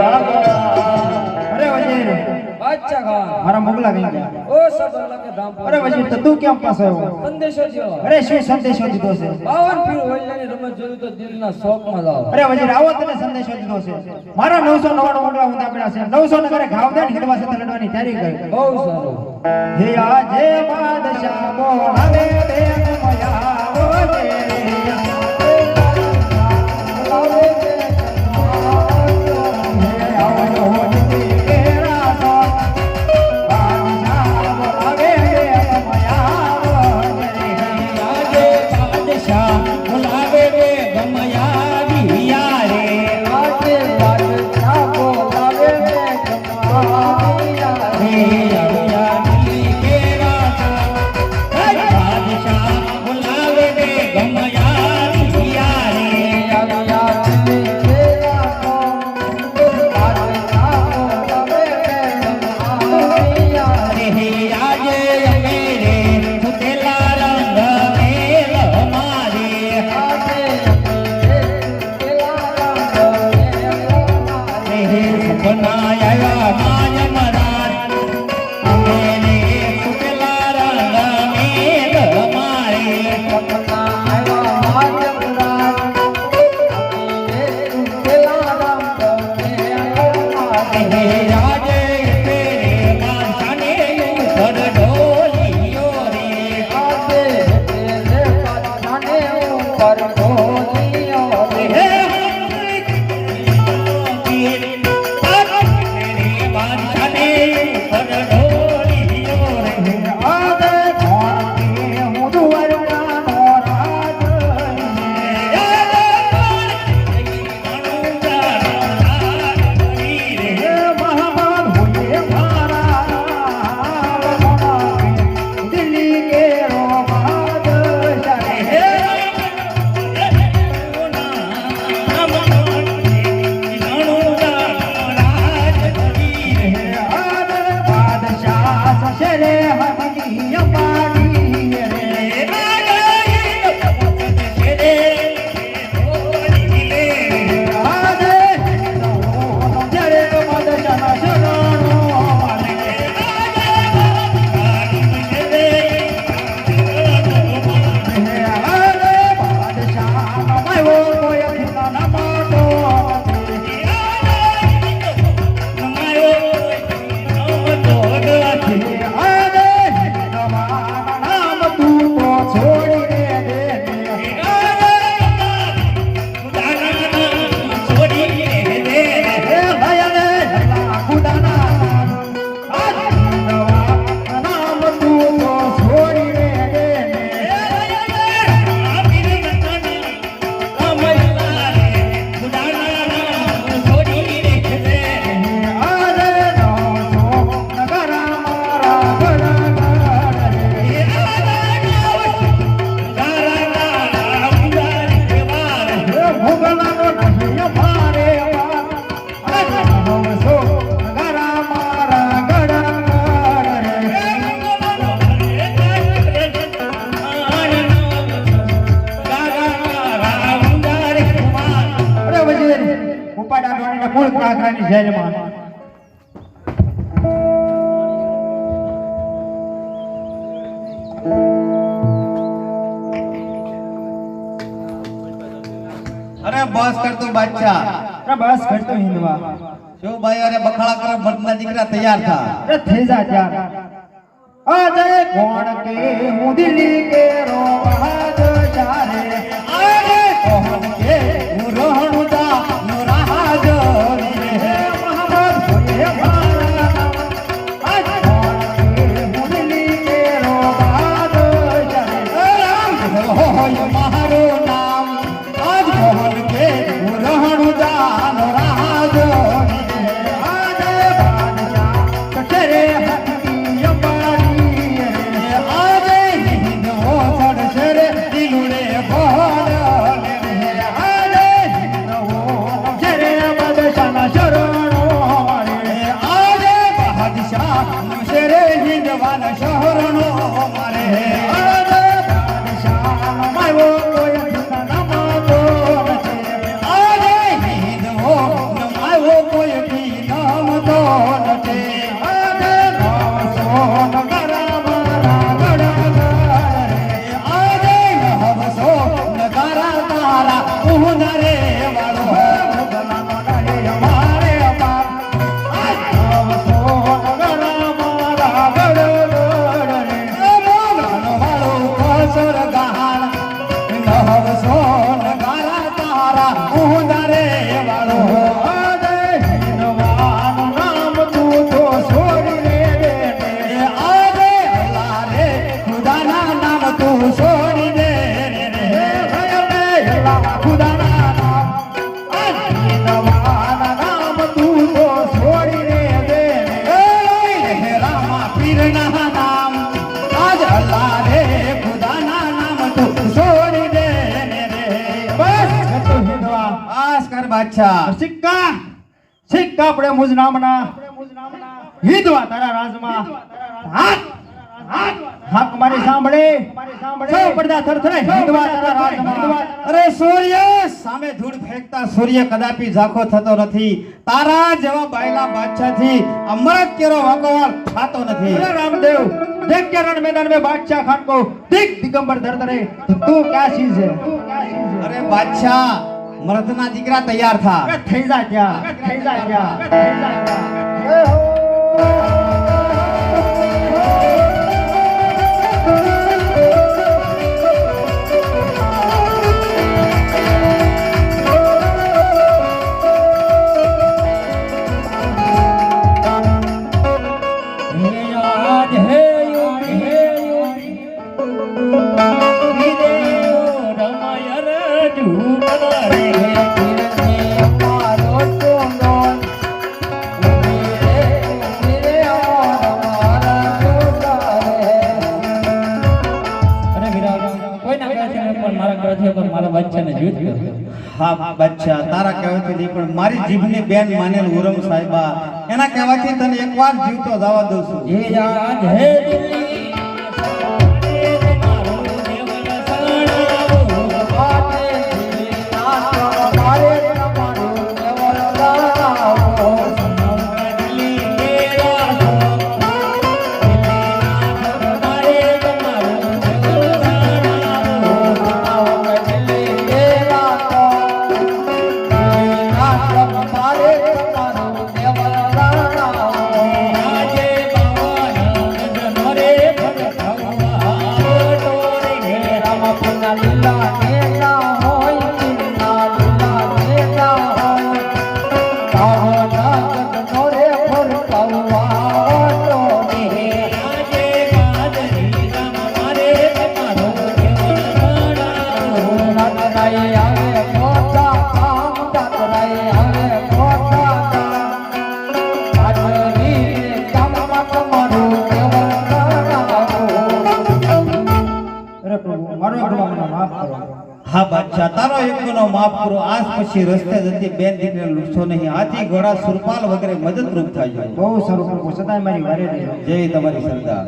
અરે વજીર બાદશાહ ખાન મારા મોગલા ગઈ ગયા. ઓ સબરલા કે ધામ પર અરે વજીર તો તું કેમ પાસ આવ્યો? સંદેશો જો અરે શું સંદેશો દીધો છે? બાવન પીર વલ્લાની રમત જોયું તો દિલના શોકમાં જાવ અરે વજીર આવો તને સંદેશો દીધો છે. મારા 999 મોગલા ઉંધા પડ્યા છે. 900 નગરે ઘાવદાન હિડવા સાથે લડવાની તૈયારી કરી. બહુ સારું. હે આજે બાદશાહ મોહને દેન નકુલ કાકાની જેલમાં. અરે બસ કરતો બાદશાહ. અરે બસ કરતો હિન્દવા જો ભાઈ અરે બખાડા કરો મરના દીકરા તૈયાર થા. અરે થઈ જા યાર અજય કોણ કે હું દિલ્હી કે રો બહાર જારે અરે કોણ કે હું રોહણું જવાન શહરનો મારે. બાદશાહ સિક્કા સિક્કા આપણે મુજ નામના હિંદવા તારા રાજમાં હાથ હાથ હાક મારી સાંભળે સૌ પડદા થરથરે હિંદવા તારા રાજમાં અરે સૂર્ય સામે ધૂળ ફેંકતા સૂર્ય કદાપી ઝાંખો થતો નથી તારા જેવા બાયલા બાદશાહથી અમરત કેરો વાકોવાળ થાતો નથી अरे रामदेव देख के रण मैदान में बादशाह खान को दिख दिगंबर धरधरे तो तू क्या चीज है तू क्या મરદના દીકરા તૈયાર થા. થઈ જા ત્યાં. થઈ જા ત્યાં. થઈ બચ્ચાને હા બચ્ચા તારા કહેવાથી નહીં, પણ મારી જીભની બેન માનેલ ઉરમ સાહેબા, એના કહેવાથી તને એકવાર જીવતો જવા દઉં છું. ये હા બાદશાહ તારો એકનો માફ કરો. આજ પછી રસ્તે જતી બેન દીકરીને લૂટશો નહીં. આથી ઘોડા સુરપાલ વગેરે મદદરૂપ થાય બહુ સારું સદાય મારી વારે જેવી તમારી શ્રદ્ધા